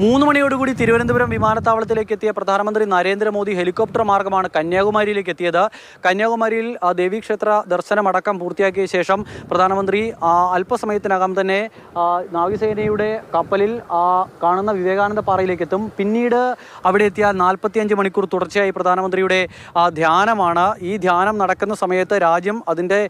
മൂന്ന് മണിയോടുകൂടി തിരുവനന്തപുരം വിമാനത്താവളത്തിലേക്ക് എത്തിയ പ്രധാനമന്ത്രി നരേന്ദ്രമോദി ഹെലികോപ്റ്റർ മാർഗമാണ് കന്യാകുമാരിയിലേക്ക് എത്തിയത്. കന്യാകുമാരിയിൽ ദേവീക്ഷേത്ര ദർശനമടക്കം പൂർത്തിയാക്കിയ ശേഷം പ്രധാനമന്ത്രി അല്പസമയത്തിനകം തന്നെ നാവികസേനയുടെ കപ്പലിൽ കാണുന്ന വിവേകാനന്ദ പാറയിലേക്ക് എത്തും പിന്നീട് അവിടെ എത്തിയ നാൽപ്പത്തിയഞ്ച് മണിക്കൂർ തുടർച്ചയായി പ്രധാനമന്ത്രിയുടെ ധ്യാനമാണ്. ഈ ധ്യാനം നടക്കുന്ന സമയത്ത് രാജ്യം അതിന്റെ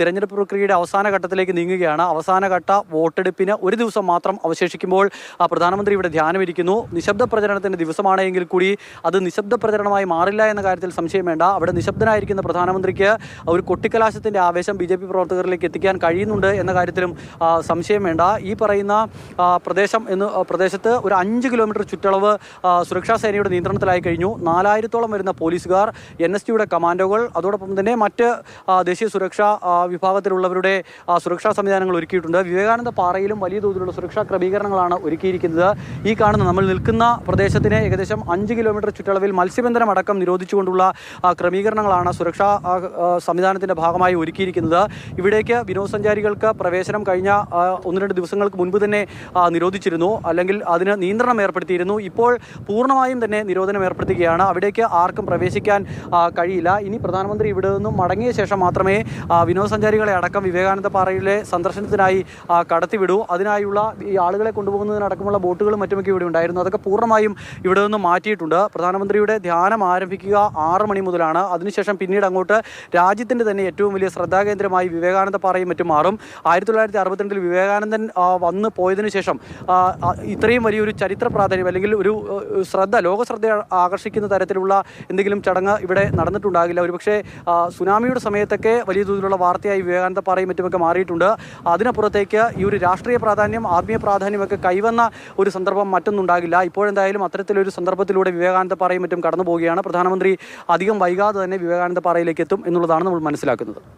തിരഞ്ഞെടുപ്പ് പ്രക്രിയയുടെ അവസാന ഘട്ടത്തിലേക്ക് നീങ്ങുകയാണ്. അവസാനഘട്ട വോട്ടെടുപ്പിന് ഒരു ദിവസം മാത്രം അവശേഷിക്കുമ്പോൾ പ്രധാനമന്ത്രി ഇവിടെ ധ്യാനമിരിക്കുന്നു നിശബ്ദ പ്രചരണത്തിന്റെ ദിവസമാണെങ്കിൽ കൂടി അത് നിശബ്ദ പ്രചരണമായി മാറില്ല എന്ന കാര്യത്തിൽ സംശയം വേണ്ട. അവിടെ നിശബ്ദനായിരിക്കുന്ന പ്രധാനമന്ത്രിക്ക് ഒരു കൊട്ടിക്കലാശത്തിന്റെ ആവേശം ബി ജെ പി പ്രവർത്തകരിലേക്ക് എത്തിക്കാൻ കഴിയുന്നുണ്ട് എന്ന കാര്യത്തിലും സംശയം വേണ്ട. ഈ പറയുന്ന പ്രദേശം എന്ന് പ്രദേശത്ത് ഒരു അഞ്ച് കിലോമീറ്റർ ചുറ്റളവ് സുരക്ഷാ സേനയുടെ നിയന്ത്രണത്തിലായി കഴിഞ്ഞു. നാലായിരത്തോളം വരുന്ന പോലീസുകാർ എൻ എസ് ടിയുടെ കമാൻഡോകൾ അതോടൊപ്പം തന്നെ മറ്റ് ദേശീയ സുരക്ഷാ വിഭാഗത്തിലുള്ളവരുടെ സുരക്ഷാ സംവിധാനങ്ങൾ ഒരുക്കിയിട്ടുണ്ട്. വിവേകാനന്ദ പാറയിലും വലിയ തോതിലുള്ള സുരക്ഷാ ക്രമീകരണങ്ങളാണ് ഒരുക്കിയിരിക്കുന്നത്. ഈ കാണുന്ന. നമ്മൾ നിൽക്കുന്ന പ്രദേശത്തിന് ഏകദേശം അഞ്ച് കിലോമീറ്റർ ചുറ്റളവിൽ മത്സ്യബന്ധനം അടക്കം നിരോധിച്ചുകൊണ്ടുള്ള ക്രമീകരണങ്ങളാണ് സുരക്ഷാ സംവിധാനത്തിന്റെ ഭാഗമായി ഒരുക്കിയിരിക്കുന്നത്. ഇവിടേക്ക് വിനോദസഞ്ചാരികൾക്ക് പ്രവേശനം കഴിഞ്ഞ ഒന്ന് രണ്ട് ദിവസങ്ങൾക്ക് മുൻപ് തന്നെ നിരോധിച്ചിരുന്നു. അല്ലെങ്കിൽ അതിന് നിയന്ത്രണം ഏർപ്പെടുത്തിയിരുന്നു. ഇപ്പോൾ പൂർണമായും തന്നെ നിരോധനം ഏർപ്പെടുത്തുകയാണ്. അവിടേക്ക് ആർക്കും പ്രവേശിക്കാൻ കഴിയില്ല. ഇനി പ്രധാനമന്ത്രി ഇവിടെ നിന്നും മടങ്ങിയ ശേഷം മാത്രമേ വിനോദസഞ്ചാരികളെ അടക്കം വിവേകാനന്ദ പാറയിലെ സന്ദർശനത്തിനായി കടത്തിവിടൂ. അതിനായുള്ള ഈ ആളുകളെ കൊണ്ടുപോകുന്നതിനടക്കമുള്ള ബോട്ടുകളും മറ്റുമൊക്കെ ഇവിടെ ഉണ്ടായിരുന്നു. അതൊക്കെ പൂർണമായും ഇവിടെ നിന്ന് മാറ്റിയിട്ടുണ്ട്. പ്രധാനമന്ത്രിയുടെ ധ്യാനം ആരംഭിക്കുക ആറ് മണി മുതലാണ്. അതിനുശേഷം പിന്നീട് അങ്ങോട്ട് രാജ്യത്തിന്റെ തന്നെ ഏറ്റവും വലിയ ശ്രദ്ധാകേന്ദ്രമായി വിവേകാനന്ദ പാറയും മറ്റും മാറും. ആയിരത്തി തൊള്ളായിരത്തി അറുപത്തിരണ്ടിൽ വിവേകാനന്ദൻ വന്നു പോയതിനു ശേഷം ഇത്രയും വലിയൊരു ചരിത്ര പ്രാധാന്യം അല്ലെങ്കിൽ ഒരു ശ്രദ്ധ ലോക ശ്രദ്ധ ആകർഷിക്കുന്ന തരത്തിലുള്ള എന്തെങ്കിലും ചടങ്ങ് ഇവിടെ നടന്നിട്ടുണ്ടാകില്ല. ഒരുപക്ഷെ സുനാമിയുടെ സമയത്തൊക്കെ വലിയ തോതിലുള്ള വാർത്തയായി വിവേകാനന്ദ പാറയും മറ്റുമൊക്കെ മാറിയിട്ടുണ്ട്. അതിനപ്പുറത്തേക്ക് ഈ ഒരു രാഷ്ട്രീയ പ്രാധാന്യം ആത്മീയ പ്രാധാന്യമൊക്കെ കൈവന്ന ഒരു സന്ദർഭം മറ്റൊന്നുണ്ടാകില്ല. ഇപ്പോഴെന്തായാലും അത്തരത്തിലൊരു സന്ദർഭത്തിലൂടെ വിവേകാനന്ദ പാറയും മറ്റും കടന്നു പോവുകയാണ് പ്രധാനമന്ത്രി അധികം വൈകാതെ തന്നെ വിവേകാനന്ദ പാറയിലേക്ക് എത്തും എന്നുള്ളതാണ് നമ്മൾ മനസ്സിലാക്കുന്നത്.